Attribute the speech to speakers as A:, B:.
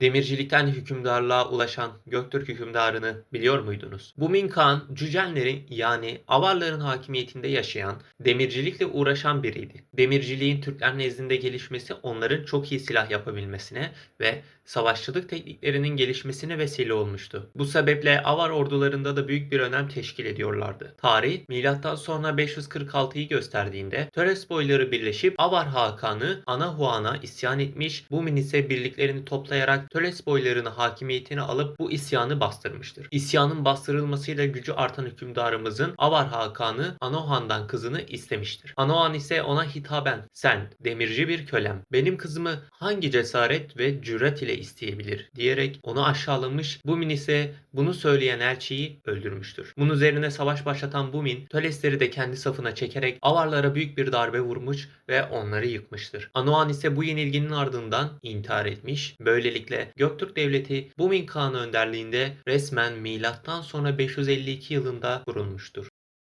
A: Demircilikten hükümdarlığa ulaşan Göktürk hükümdarını biliyor muydunuz? Bu Min Kağan, Cücellerin yani Avarların hakimiyetinde yaşayan, demircilikle uğraşan biriydi. Demirciliğin Türkler nezdinde gelişmesi onların çok iyi silah yapabilmesine ve savaşçılık tekniklerinin gelişmesine vesile olmuştu. Bu sebeple Avar ordularında da büyük bir önem teşkil ediyorlardı. Tarih milattan sonra 546'yı gösterdiğinde Töres boyları birleşip Avar Hakanı Anahuan'a isyan etmiş, Bumin ise birliklerini toplayarak Töres boylarını hakimiyetine alıp bu isyanı bastırmıştır. İsyanın bastırılmasıyla gücü artan hükümdarımızın Avar Hakanı Anohan'dan kızını istemiştir. Anohan ise ona hitaben sen demirci bir kölem benim kızımı hangi cesaret ve cüret ile isteyebilir diyerek onu aşağılamış Bumin ise bunu söyleyen elçiyi öldürmüştür. Bunun üzerine savaş başlatan Bumin Tölesleri de kendi safına çekerek Avarlara büyük bir darbe vurmuş ve onları yıkmıştır. Anohan ise bu yenilginin ardından intihar etmiş. Böylelikle Göktürk Devleti Bumin Kağan önderliğinde resmen milattan sonra 552 yılında kurulmuştur.